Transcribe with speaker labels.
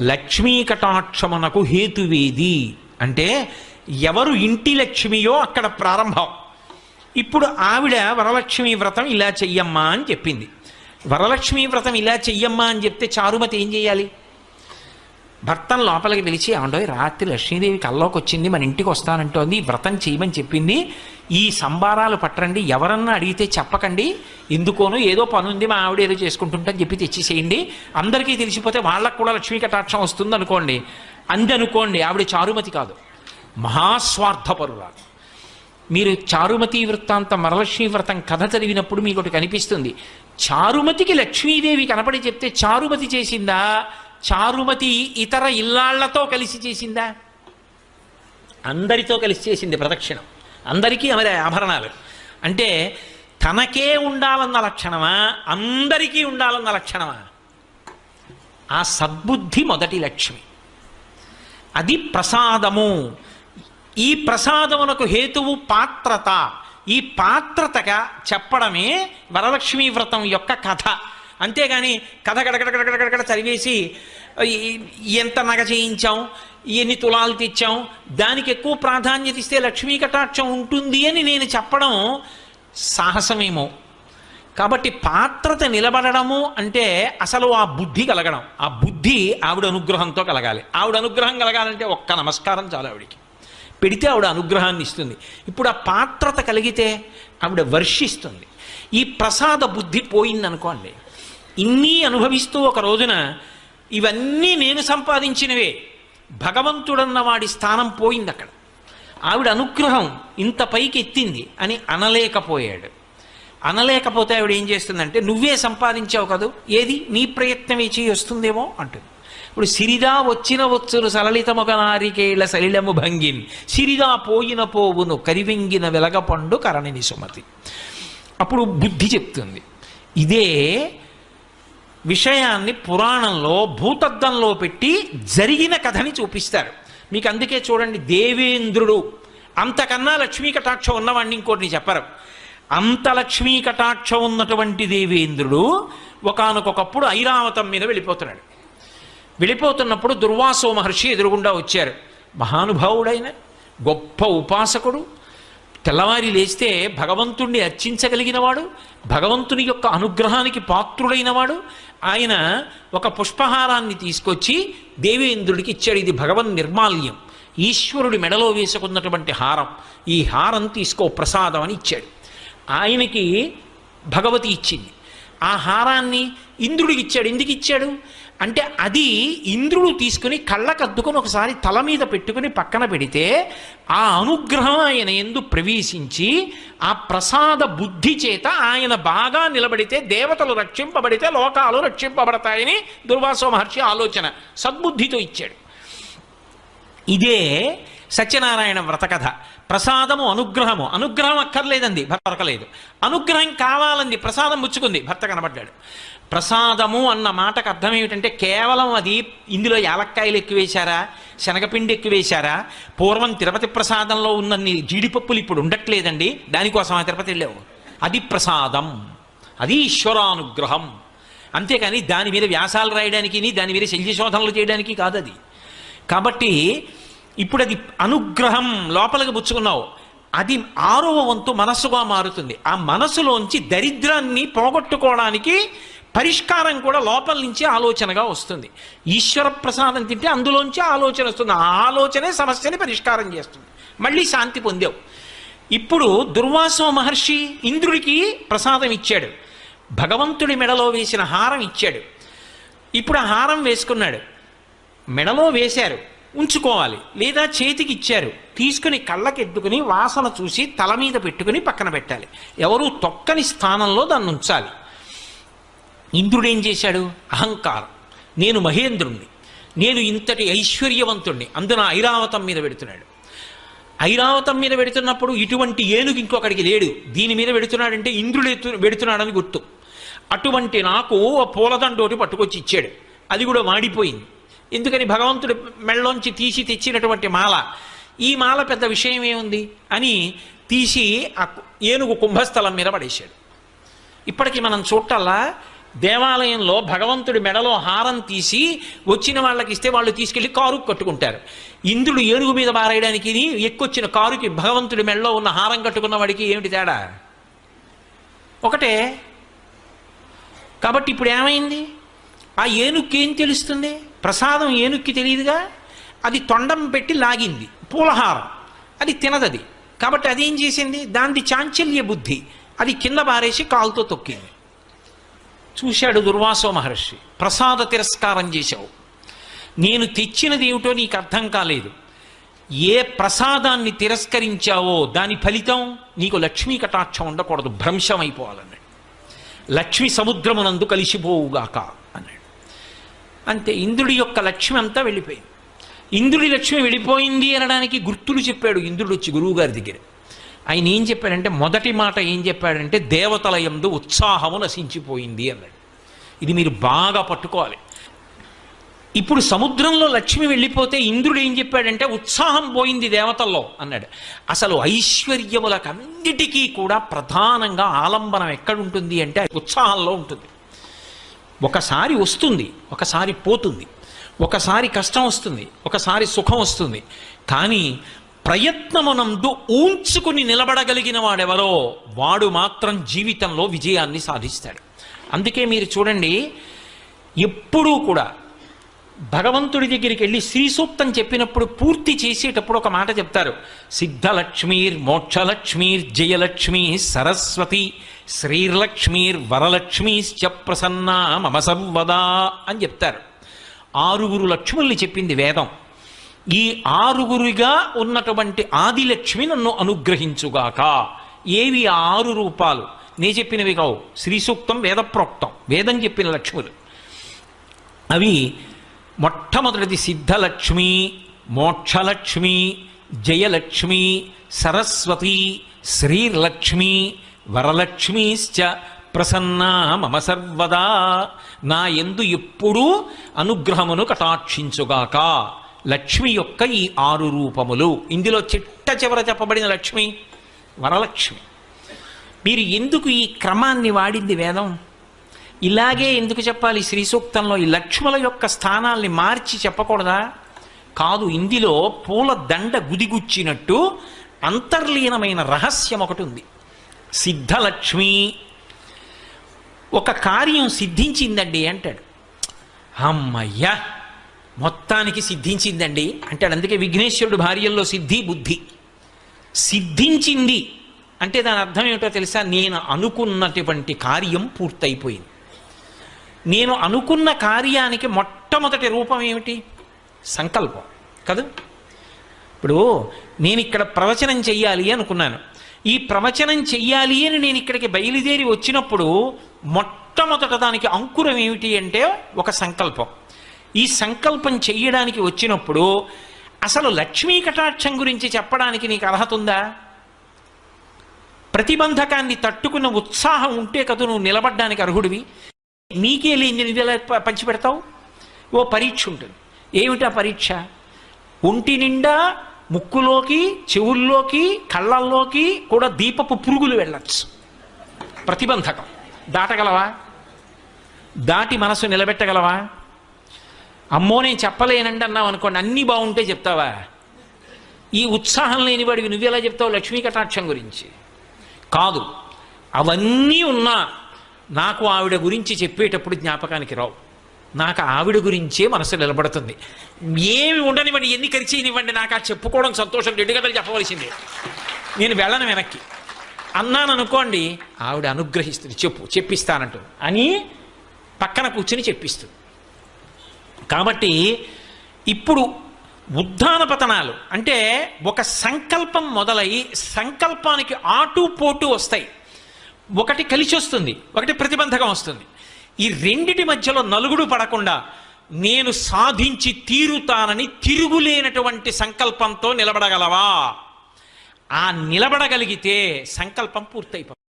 Speaker 1: లక్ష్మీ కటాక్షమునకు హేతువేది? అంటే ఎవరు ఇంటి లక్ష్మియో అక్కడ ప్రారంభం. ఇప్పుడు ఆవిడ వరలక్ష్మి వ్రతం ఇలా చెయ్యమ్మా అని చెప్పింది. వరలక్ష్మి వ్రతం ఇలా చెయ్యమ్మా అని చెప్తే చారుమతి ఏం చేయాలి? భర్తను లోపలికి పిలిచి ఏమండోయ్ రాత్రి లక్ష్మీదేవి కల్లోకి వచ్చింది మన ఇంటికి వస్తానంటోంది వ్రతం చేయమని చెప్పింది. ఈ సంబారాలు పట్టండి ఎవరన్నా అడిగితే చెప్పకండి. ఎందుకోనో ఏదో పనుంది మా ఆవిడ ఏదో చేసుకుంటుంటని చెప్పి తెచ్చేసేయండి. అందరికీ తెలిసిపోతే వాళ్ళకు కూడా లక్ష్మీ కటాక్షం వస్తుంది అనుకోండి అంది అనుకోండి ఆవిడ చారుమతి కాదు. మహాస్వార్థపరురాలు. మీరు చారుమతి వృత్తాంతం వరలక్ష్మీ వ్రతం కథ చదివినప్పుడు మీకు ఒకటి కనిపిస్తుంది. చారుమతికి లక్ష్మీదేవి కనపడి చెప్తే చారుమతి చేసిందా? చారుమతి ఇతర ఇల్లాళ్ళతో కలిసి చేసిందా? అందరితో కలిసి చేసింది ప్రదక్షిణం. అందరికీ అమరే ఆభరణాలు. అంటే తనకే ఉండాలన్న లక్షణమా? అందరికీ ఉండాలన్న లక్షణమా? ఆ సద్బుద్ధి మొదటి లక్ష్మి. అది ప్రసాదము. ఈ ప్రసాదమునకు హేతువు పాత్రత. ఈ పాత్రతగా చెప్పడమే వరలక్ష్మీ వ్రతం యొక్క కథ. అంతేగాని కథ గడగడ గడగడ గడగడ చదివేసి ఎంత నగ చేయించాం? ఎన్ని తులాలు తెచ్చాం దానికి ఎక్కువ ప్రాధాన్యత ఇస్తే లక్ష్మీ కటాక్షం ఉంటుంది అని నేను చెప్పడం సాహసమేమో. కాబట్టి పాత్రత నిలబడము అంటే అసలు ఆ బుద్ధి కలగడం. ఆ బుద్ధి ఆవిడ అనుగ్రహంతో కలగాలి. ఆవిడ అనుగ్రహం కలగాలంటే ఒక్క నమస్కారం చాలు ఆవిడికి. పెడితే ఆవిడ అనుగ్రహాన్ని ఇస్తుంది. ఇప్పుడు ఆ పాత్రత కలిగితే ఆవిడ వర్షిస్తుంది. ఈ ప్రసాద బుద్ధి పోయిందనుకోండి. ఇన్ని అనుభవిస్తూ ఒక రోజున ఇవన్నీ నేను సంపాదించినవే. భగవంతుడన్న వాడి స్థానం పోయింది అక్కడ ఆవిడ అనుగ్రహం ఇంత పైకి ఎత్తింది అని అనలేకపోయాడు. అనలేకపోతే ఆవిడ ఏం చేస్తుందంటే నువ్వే సంపాదించావు కదూ? ఏది? నీ ప్రయత్నమే చేయి వస్తుందేమో? అంటుంది. ఇప్పుడు సిరిదా వచ్చిన వచ్చును సలలితముగ నారికేళ సలిలము భంగిన్. సిరిదా పోయిన పోవును కరివెంగిన వెలగపండు కరణిని సుమతి. అప్పుడు బుద్ధి చెప్తుంది. ఇదే విషయాన్ని పురాణంలో భూతద్దంలో పెట్టి జరిగిన కథని చూపిస్తారు. మీకు అందుకే చూడండి దేవేంద్రుడు. అంతకన్నా లక్ష్మీ కటాక్షం ఉన్నవాడిని ఇంకోటిని చెప్పరు. అంత లక్ష్మీ కటాక్షం ఉన్నటువంటి దేవేంద్రుడు ఒకనకొకప్పుడు ఐరావతం మీద వెళ్ళిపోతున్నాడు. వెళ్ళిపోతున్నప్పుడు దుర్వాసో మహర్షి ఎదురుగుండా వచ్చారు. మహానుభావుడైన గొప్ప ఉపాసకుడు తెల్లవారి లేస్తే భగవంతుణ్ణి అర్చించగలిగినవాడు భగవంతుని యొక్క అనుగ్రహానికి పాత్రుడైనవాడు ఆయన ఒక పుష్పహారాన్ని తీసుకొచ్చి దేవేంద్రుడికి ఇచ్చాడు. ఇది భగవన్ నిర్మాల్యం. ఈశ్వరుడి మెడలో వేసుకున్నటువంటి హారం. ఈ హారం తీసుకో ప్రసాదం అని ఇచ్చాడు. ఆయనకి భగవతి ఇచ్చింది. ఆ హారాన్ని ఇంద్రుడికి ఇచ్చాడు. ఎందుకు ఇచ్చాడు? అంటే అది ఇంద్రుడు తీసుకుని కళ్ళకద్దుకొని ఒకసారి తల మీద పెట్టుకుని పక్కన పెడితే ఆ అనుగ్రహం ఆయన ఎందు ప్రవేశించి ఆ ప్రసాద బుద్ధి చేత ఆయన బాగా నిలబడితే దేవతలు రక్షింపబడితే లోకాలు రక్షింపబడతాయని దుర్వాసో మహర్షి ఆలోచన సద్బుద్ధితో ఇచ్చాడు. ఇదే సత్యనారాయణ వ్రతకథ. ప్రసాదము అనుగ్రహము. అనుగ్రహం అక్కర్లేదండి భర్త దొరకలేదు. అనుగ్రహం కావాలంది ప్రసాదం ముచ్చుకుంది భర్త కనబడ్డాడు. ప్రసాదము అన్న మాటకు అర్థం ఏమిటంటే కేవలం అది ఇందులో యాలక్కాయలు ఎక్కువేశారా శనగపిండి ఎక్కువేశారా పూర్వం తిరుపతి ప్రసాదంలో ఉన్నన్ని జీడిపప్పులు ఇప్పుడు ఉండట్లేదండి. దానికోసం ఆ తిరుపతి వెళ్ళావు. అది ప్రసాదం. అది ఈశ్వరానుగ్రహం. అంతేకాని దాని మీద వ్యాసాలు రాయడానికి దాని మీద శల్యశోధనలు చేయడానికి కాదు అది కాబట్టి ఇప్పుడు అది అనుగ్రహం లోపలికి పుచ్చుకున్నావు. అది ఆరవ వంతు మనస్సుగా మారుతుంది. ఆ మనసులోంచి దరిద్రాన్ని పోగొట్టుకోవడానికి పరిష్కారం కూడా లోపల నుంచి ఆలోచనగా వస్తుంది. ఈశ్వర ప్రసాదం తింటే అందులోంచి ఆలోచన వస్తుంది. ఆ ఆలోచనే సమస్యని పరిష్కారం చేస్తుంది. మళ్ళీ శాంతి పొందావు. ఇప్పుడు దుర్వాసో మహర్షి ఇంద్రుడికి ప్రసాదం ఇచ్చాడు. భగవంతుడి మెడలో వేసిన హారం ఇచ్చాడు. ఇప్పుడు ఆ హారం వేసుకున్నాడు. మెడలో వేశారు. ఉంచుకోవాలి. లేదా చేతికి ఇచ్చారు. తీసుకుని కళ్ళకెద్దుకుని వాసన చూసి తల మీద పెట్టుకుని పక్కన పెట్టాలి. ఎవరు తొక్కని స్థానంలో దాన్ని ఉంచాలి. ఇంద్రుడు ఏం చేశాడు? అహంకారం. నేను మహేంద్రుణ్ణి. నేను ఇంతటి ఐశ్వర్యవంతుణ్ణి. అందున ఐరావతం మీద పెడుతున్నాడు. ఐరావతం మీద పెడుతున్నప్పుడు ఇటువంటి ఏనుగు ఇంకొకడికి లేడు. దీని మీద పెడుతున్నాడంటే ఇంద్రుడు పెడుతున్నాడని గుర్తు. అటువంటి నాకు ఓ పూలదండోటి పట్టుకొచ్చి ఇచ్చాడు. అది కూడా వాడిపోయింది. ఎందుకని భగవంతుడి మెళ్ళలోంచి తీసి తెచ్చినటువంటి మాల. ఈ మాల పెద్ద విషయం ఏముంది? అని తీసి ఆ ఏనుగు కుంభస్థలం మీద పడేశాడు. ఇప్పటికి మనం చూడటల్లా దేవాలయంలో భగవంతుడి మెడలో హారం తీసి వచ్చిన వాళ్ళకి ఇస్తే వాళ్ళు తీసుకెళ్ళి కారు కట్టుకుంటారు. ఇంద్రుడు ఏనుగు మీద బారేయడానికి ఎక్కొచ్చిన కారుకి భగవంతుడి మెడలో ఉన్న హారం కట్టుకున్న వాడికి ఏమిటి తేడా? ఒకటే. కాబట్టి ఇప్పుడు ఏమైంది? ఆ ఏనుగుకి ఏం తెలుస్తుంది? ప్రసాదం ఏనుక్కి తెలియదుగా? అది తొండం పెట్టి లాగింది పూలహారం. అది తినదది. కాబట్టి అదేం చేసింది? దానిది చాంచల్య బుద్ధి. అది కింద బారేసి కాలుతో తొక్కింది. చూశాడు దుర్వాసో మహర్షి ప్రసాద తిరస్కారం చేశావు. నేను తెచ్చినది ఏమిటో నీకు అర్థం కాలేదు. ఏ ప్రసాదాన్ని తిరస్కరించావో దాని ఫలితం నీకు లక్ష్మీ కటాక్షం ఉండకూడదు భ్రంశమైపోవాలన్నాడు లక్ష్మి సముద్రమునందు కలిసిపోవుగాక. అంతే ఇంద్రుడి యొక్క లక్ష్మి అంతా వెళ్ళిపోయింది. ఇంద్రుడి లక్ష్మి వెళ్ళిపోయింది అనడానికి గుర్తులు చెప్పాడు ఇంద్రుడు వచ్చి గురువుగారి దగ్గర. ఆయన ఏం చెప్పాడంటే మొదటి మాట ఏం చెప్పాడంటే దేవతల ఉత్సాహము నశించిపోయింది అన్నాడు. ఇది మీరు బాగా పట్టుకోవాలి. ఇప్పుడు సముద్రంలో లక్ష్మి వెళ్ళిపోతే ఇంద్రుడు ఏం చెప్పాడంటే ఉత్సాహం పోయింది దేవతల్లో అన్నాడు. అసలు ఐశ్వర్యములకన్నిటికీ కూడా ప్రధానంగా ఆలంబనం ఎక్కడుంటుంది అంటే ఉత్సాహంలో ఉంటుంది. ఒకసారి వస్తుంది ఒకసారి పోతుంది ఒకసారి కష్టం వస్తుంది ఒకసారి సుఖం వస్తుంది. కానీ ప్రయత్నమునందు ఊంచుకుని నిలబడగలిగిన వాడెవరో వాడు మాత్రం జీవితంలో విజయాన్ని సాధిస్తాడు. అందుకే మీరు చూడండి ఎప్పుడూ కూడా భగవంతుడి దగ్గరికి వెళ్ళి శ్రీ సూక్తం చెప్పినప్పుడు పూర్తి చేసేటప్పుడు ఒక మాట చెప్తారు. సిద్ధలక్ష్మీర్ మోక్షలక్ష్మీర్ జయలక్ష్మి సరస్వతి శ్రీలక్ష్మీర్ వరలక్ష్మీశ్చ ప్రసన్నా మమ సర్వదా అని చెప్తారు. ఆరుగురు లక్ష్ముల్ని చెప్పింది వేదం. ఈ ఆరుగురిగా ఉన్నటువంటి ఆదిలక్ష్మి నన్ను అనుగ్రహించుగాక. ఏవి ఆరు రూపాలు? నే చెప్పినవి కావు. శ్రీ సూక్తం వేదప్రోక్తం. వేదం చెప్పిన లక్ష్ములు. అవి మొట్టమొదటిది సిద్ధలక్ష్మి మోక్షలక్ష్మి జయలక్ష్మి సరస్వతి శ్రీలక్ష్మి వరలక్ష్మీశ్చ ప్రసన్నా మమ సర్వదా. నా ఎందు ఎప్పుడూ అనుగ్రహమును కటాక్షించుగాక. లక్ష్మి యొక్క ఈ ఆరు రూపములు. ఇందులో చిట్ట చివర చెప్పబడిన లక్ష్మి వరలక్ష్మి. మీరు ఎందుకు ఈ క్రమాన్ని వాడింది వేదం? ఇలాగే ఎందుకు చెప్పాలి? శ్రీ సూక్తంలో ఈ లక్ష్ముల యొక్క స్థానాల్ని మార్చి చెప్పకూడదా? కాదు ఇందులో పూల దండ గుదిగుచ్చినట్టు అంతర్లీనమైన రహస్యం ఒకటి ఉంది. సిద్ధలక్ష్మి ఒక కార్యం సిద్ధించిందండి అంటాడు. అమ్మయ్యా! మొత్తానికి సిద్ధించిందండి అంటాడు. అందుకే విఘ్నేశ్వరుడు భార్యల్లో సిద్ధి బుద్ధి. సిద్ధించింది అంటే దాని అర్థం ఏమిటో తెలుసా? నేను అనుకున్నటువంటి కార్యం పూర్తయిపోయింది. నేను అనుకున్న కార్యానికి మొట్టమొదటి రూపం ఏమిటి? సంకల్పం. కదా? ఇప్పుడు నేను ఇక్కడ ప్రవచనం చెయ్యాలి అనుకున్నాను. ఈ ప్రవచనం చెయ్యాలి అని నేను ఇక్కడికి బయలుదేరి వచ్చినప్పుడు మొట్టమొదట దానికి అంకురం ఏమిటి అంటే ఒక సంకల్పం. ఈ సంకల్పం చెయ్యడానికి వచ్చినప్పుడు అసలు లక్ష్మీ కటాక్షం గురించి చెప్పడానికి నీకు అర్హత ఉందా? ప్రతిబంధకాన్ని తట్టుకున్న ఉత్సాహం ఉంటే కదా నువ్వు నిలబడ్డానికి అర్హుడివి. నీకే లేని నువ్వు ఎలా ప- పంచిపెడతావు? ఓ పరీక్ష ఉంటుంది. ఏమిటా పరీక్ష? ఒంటి నిండా ముక్కులోకి చెవుల్లోకి కళ్ళల్లోకి కూడా దీపపు పురుగులు వెళ్ళచ్చు. ప్రతిబంధకం. దాటగలవా? దాటి మనసు నిలబెట్టగలవా? అమ్మో నేను చెప్పలేనండి అన్నావు అనుకోండి అన్నీ బాగుంటే చెప్తావా? ఈ ఉత్సాహం లేని నువ్వు నువ్వెలా చెప్తావు లక్ష్మీ కటాక్షం గురించి? కాదు. అవన్నీ ఉన్నా నాకు ఆవిడ గురించి చెప్పేటప్పుడు జ్ఞాపకానికి రావు. నాకు ఆవిడ గురించే మనసు నిలబడుతుంది. ఏమి ఉండనివ్వండి ఎన్ని ఖర్చీనివ్వండి నాకు ఆ చెప్పుకోవడం సంతోషం రెండు గంటలు చెప్పవలసిందే. నేను వెళ్ళను వెనక్కి. అన్నాను అనుకోండి ఆవిడ అనుగ్రహిస్తుంది చెప్పు చెప్పిస్తానంటూ. అని పక్కన కూర్చుని చెప్పిస్తుంది. కాబట్టి ఇప్పుడు ఉద్ధాన పతనాలు అంటే ఒక సంకల్పం మొదలై సంకల్పానికి ఆటు పోటు వస్తాయి. ఒకటి కలిసి వస్తుంది ఒకటి ప్రతిబంధకం వస్తుంది. ఈ రెండిటి మధ్యలో నలుగుడు పడకుండా నేను సాధించి తీరుతానని తిరుగులేనటువంటి సంకల్పంతో నిలబడగలవా? ఆ నిలబడగలిగితే సంకల్పం పూర్తయిపోతుంది